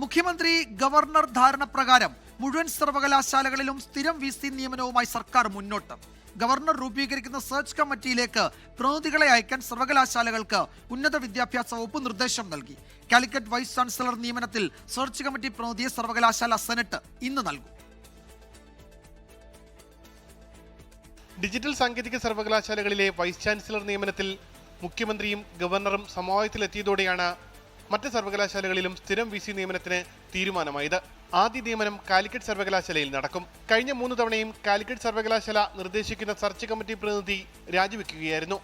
മുഖ്യമന്ത്രി ഗവർണർ ധാരണ പ്രകാരം മുഴുവൻ സർവകലാശാലകളിലും സ്ഥിരം വി സി നിയമനവുമായി സർക്കാർ മുന്നോട്ട്. ഗവർണർ രൂപീകരിക്കുന്ന സെർച്ച് കമ്മിറ്റിയിലേക്ക് പ്രതിനിധികളെ അയക്കാൻ സർവകലാശാലകൾക്ക് ഉന്നത വിദ്യാഭ്യാസ വകുപ്പ് നിർദ്ദേശം നൽകി. കാലിക്കറ്റ് വൈസ് ചാൻസലർ നിയമനത്തിൽ സെർച്ച് കമ്മിറ്റി പ്രതിനിധിയെ സർവകലാശാല സെനറ്റ് ഇന്ന് നൽകും. ഡിജിറ്റൽ സാങ്കേതിക സർവകലാശാലകളിലെ വൈസ് ചാൻസലർ നിയമനത്തിൽ മുഖ്യമന്ത്രിയും ഗവർണറും സമവായത്തിലെത്തിയതോടെയാണ് മറ്റ് സർവകലാശാലകളിലും സ്ഥിരം വി സി നിയമനത്തിന് തീരുമാനമായത്. ആദ്യ നിയമനം കാലിക്കറ്റ് സർവകലാശാലയിൽ നടക്കും. കഴിഞ്ഞ മൂന്ന് തവണയും കാലിക്കറ്റ് സർവകലാശാല നിർദ്ദേശിക്കുന്ന സെർച്ച് കമ്മിറ്റി പ്രതിനിധി രാജിവെക്കുകയായിരുന്നു.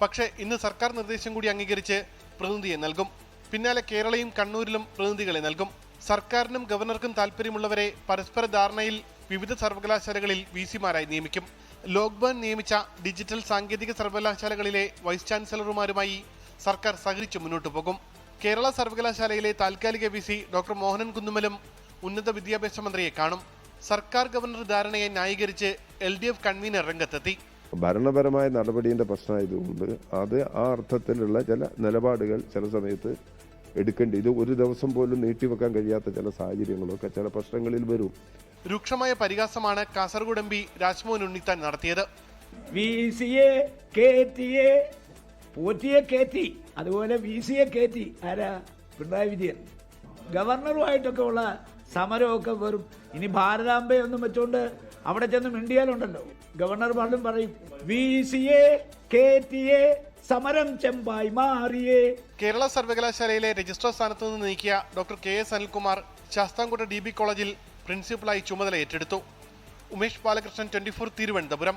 പക്ഷേ ഇന്ന് സർക്കാർ നിർദ്ദേശം കൂടി അംഗീകരിച്ച് പ്രതിനിധിയെ നൽകും. പിന്നാലെ കേരളയും കണ്ണൂരിലും പ്രതിനിധികളെ നൽകും. സർക്കാരിനും ഗവർണർക്കും താൽപ്പര്യമുള്ളവരെ പരസ്പര ധാരണയിൽ വിവിധ സർവകലാശാലകളിൽ വി സിമാരായി നിയമിക്കും. ലോക്ബാൻ നിയമിച്ച ഡിജിറ്റൽ സാങ്കേതിക സർവകലാശാലകളിലെ വൈസ് ചാൻസലർമാരുമായി സർക്കാർ സഹകരിച്ച് മുന്നോട്ടു പോകും. കേരള സർവകലാശാലയിലെ താൽക്കാലിക വി സി ഡോക്ടർ മോഹനൻ കുന്നുമലും ഉന്നത വിദ്യാഭ്യാസ മന്ത്രിയെ കാണും. സർക്കാർ ഗവർണർ ധാരണയെ ന്യായീകരിച്ച് എൽ ഡി എഫ് കൺവീനർ രംഗത്തെത്തി. ഭരണപരമായ നടപടിയുടെ പ്രശ്നമായതുകൊണ്ട് അത് ആ അർത്ഥത്തിലുള്ള ചില നിലപാടുകൾ ചില സമയത്ത് എടുക്കേണ്ടി ഇത് ഒരു ദിവസം പോലും നീട്ടിവെക്കാൻ കഴിയാത്ത ചില സാഹചര്യങ്ങളൊക്കെ ചില പ്രശ്നങ്ങളിൽ വരും. രൂക്ഷമായ പരിഹാസമാണ് കാസർഗോഡ് എം പി രാജ്മോഹൻ ഉണ്ണിത്താൻ നടത്തിയത്. വി പോറ്റിയെ കയറ്റി അതുപോലെ വി സിയെ കയറ്റി ആരാ? പിണറായി വിജയൻ. ഗവർണറുമായിട്ടൊക്കെ ഉള്ള സമരമൊക്കെ വെറും. ഇനി ഭാരതാംബയൊന്നും വെച്ചുകൊണ്ട് അവിടെ ചെന്ന് മിണ്ടിയാലുണ്ടല്ലോ. ഗവർണർ പാടും പറയും വി സിയെ കയറ്റിയെ സമരം ചെമ്പായി മാറിയേ. കേരള സർവകലാശാലയിലെ രജിസ്ട്രാർ സ്ഥാനത്ത് നിന്ന് നീക്കിയ doctor K S Anilkumar Sasthamcotta D B കോളേജിൽ പ്രിൻസിപ്പളായി ചുമതല ഏറ്റെടുത്തു. Umesh Balakrishnan twenty four Thiruvananthapuram.